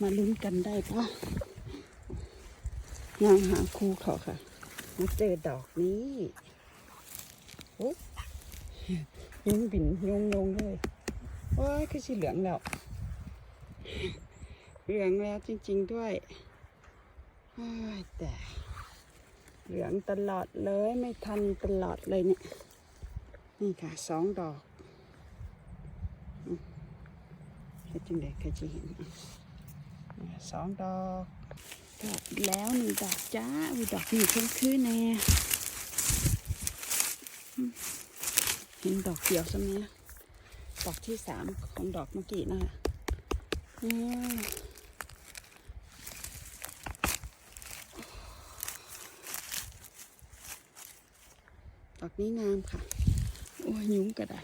มาลุ้นกันได้ปะนางหาคู่เขาค่ะ มาเจอดอกนี้โอ้ยุงบินยงลงเลยว้ายคือสีเหลืองแล้ว เหลืองแล้วจริง ๆด้วยอ้ายแต่เหลืองตลอดเลยไม่ทันตลอดเลยเนี่ย นี่ค่ะสองดอกอืมเฮ็ดจังไดก็จะเห็น สองดอกดอกแล้วหนึ่งดอกจ้าอุ้ยดอกนี่เพิ่มขึ้นแน่เห็นดอกเดียวใช่ไหมดอกที่สามของดอกเมื่อกี้นะคะดอกนี้งามค่ะ โอ้ยยุ้งก็ได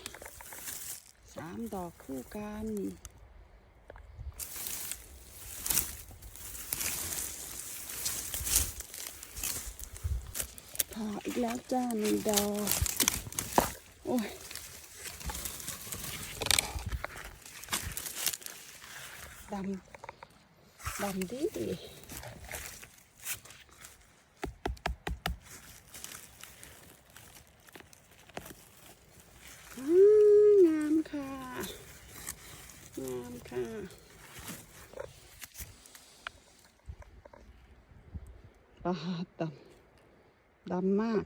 สามดอกคู่กัน พออีกแล้วจ้าหนึ่งดอกโอ้ยดำดำดีดีงามค่ะ งามค่ะปลาดำ ดำมาก